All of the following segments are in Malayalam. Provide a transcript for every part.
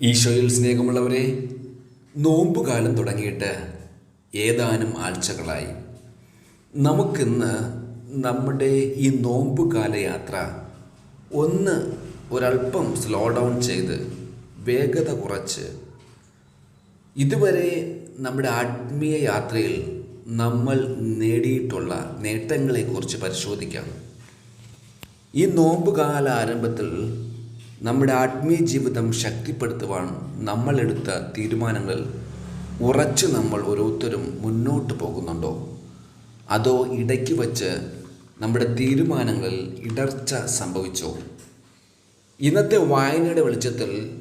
ഈശോയിൽ സ്നേഹമുള്ളവരെ നോമ്പുകാലം തുടങ്ങിയിട്ട് ഏതാനും ആഴ്ചകളായി. നമുക്കിന്ന് നമ്മുടെ ഈ നോമ്പുകാല യാത്ര ഒന്ന് ഒരല്പം സ്ലോ ഡൗൺ ചെയ്ത് വേഗത കുറച്ച് ഇതുവരെ നമ്മുടെ ആത്മീയ യാത്രയിൽ നമ്മൾ നേടിയിട്ടുള്ള നേട്ടങ്ങളെക്കുറിച്ച് പരിശോധിക്കാം. ഈ നോമ്പുകാല ആരംഭത്തിൽ നമ്മുടെ ആത്മീയ ജീവിതം ശക്തിപ്പെടുത്തുവാൻ നമ്മളെടുത്ത തീരുമാനങ്ങൾ ഉറച്ച് നമ്മൾ ഓരോരുത്തരും മുന്നോട്ട് പോകുന്നുണ്ടോ? അതോ ഇടയ്ക്ക് വച്ച് നമ്മുടെ തീരുമാനങ്ങളിൽ ഇടർച്ച സംഭവിച്ചോ? ഇന്നത്തെ വായനയുടെ വെളിച്ചത്തിൽ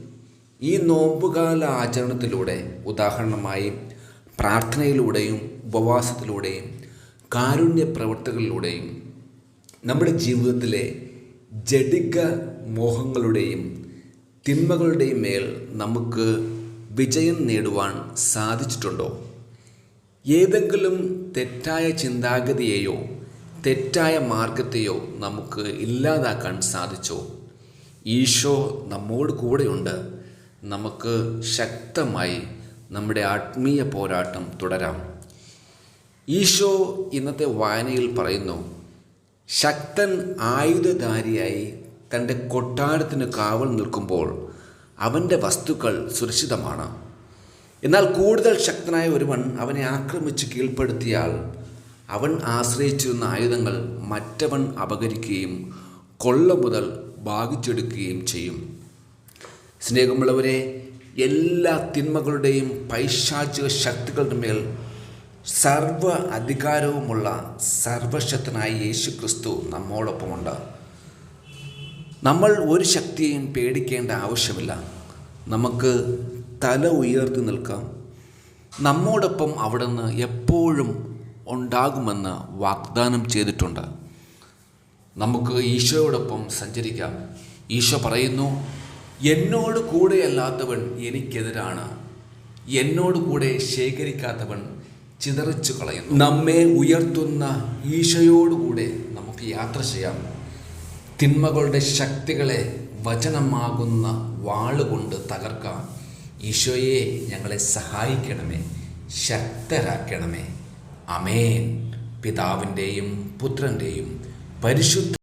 ഈ നോമ്പുകാല ആചരണത്തിലൂടെ ഉദാഹരണമായി പ്രാർത്ഥനയിലൂടെയും ഉപവാസത്തിലൂടെയും കാരുണ്യ പ്രവർത്തകളിലൂടെയും നമ്മുടെ ജീവിതത്തിലെ ജഡിക മോഹങ്ങളുടെയും തിന്മകളുടെയും മേൽ നമുക്ക് വിജയം നേടുവാൻ സാധിച്ചിട്ടുണ്ടോ? ഏതെങ്കിലും തെറ്റായ ചിന്താഗതിയെയോ തെറ്റായ മാർഗത്തെയോ നമുക്ക് ഇല്ലാതാക്കാൻ സാധിച്ചോ? ഈശോ നമ്മോട് കൂടെയുണ്ട്. നമുക്ക് ശക്തമായി നമ്മുടെ ആത്മീയ പോരാട്ടം തുടരാം. ഈശോ ഇന്നത്തെ വായനയിൽ പറയുന്നു ശക്തൻ ആയുധധാരിയായി തന്റെ കൊട്ടാരത്തിന് കാവൽ നിൽക്കുമ്പോൾ അവന്റെ വസ്തുക്കൾ സുരക്ഷിതമാണ്. എന്നാൽ കൂടുതൽ ശക്തനായ ഒരുവൻ അവനെ ആക്രമിച്ച് കീഴ്പ്പെടുത്തിയാൽ അവൻ ആശ്രയിച്ചിരുന്ന ആയുധങ്ങൾ മറ്റവൻ അപകരിക്കുകയും കൊള്ള മുതൽ ഭാഗിച്ചെടുക്കുകയും ചെയ്യും. സ്നേഹമുള്ളവരെ എല്ലാ തിന്മകളുടെയും പൈശാചിക ശക്തികളുടെ മേൽ സർവ അധികാരവുമുള്ള സർവശക്തനായ യേശു ക്രിസ്തു നമ്മോടൊപ്പമുണ്ട്. നമ്മൾ ഒരു ശക്തിയെയും പേടിക്കേണ്ട ആവശ്യമില്ല. നമുക്ക് തല ഉയർത്തി നിൽക്കാം. നമ്മോടൊപ്പം അവിടുന്ന് എപ്പോഴും ഉണ്ടാകുമെന്ന് വാഗ്ദാനം ചെയ്തിട്ടുണ്ട്. നമുക്ക് ഈശോയോടൊപ്പം സഞ്ചരിക്കാം. ഈശോ പറയുന്നു എന്നോട് കൂടെയല്ലാത്തവൻ എനിക്കെതിരാണ്. എന്നോട് കൂടെ ശേഖരിക്കാത്തവൻ ചിതറിച്ചു കളയുന്നു. നമ്മെ ഉയർത്തുന്ന ഈശയോടുകൂടെ നമുക്ക് യാത്ര ചെയ്യാം. തിന്മകളുടെ ശക്തികളെ വചനമാകുന്ന വാളുകൊണ്ട് തകർക്കാം. ഈശോയെ ഞങ്ങളെ സഹായിക്കണമേ ശക്തരാക്കണമേ. അമേൻ പിതാവിന്റെയും പുത്രന്റെയും പരിശുദ്ധ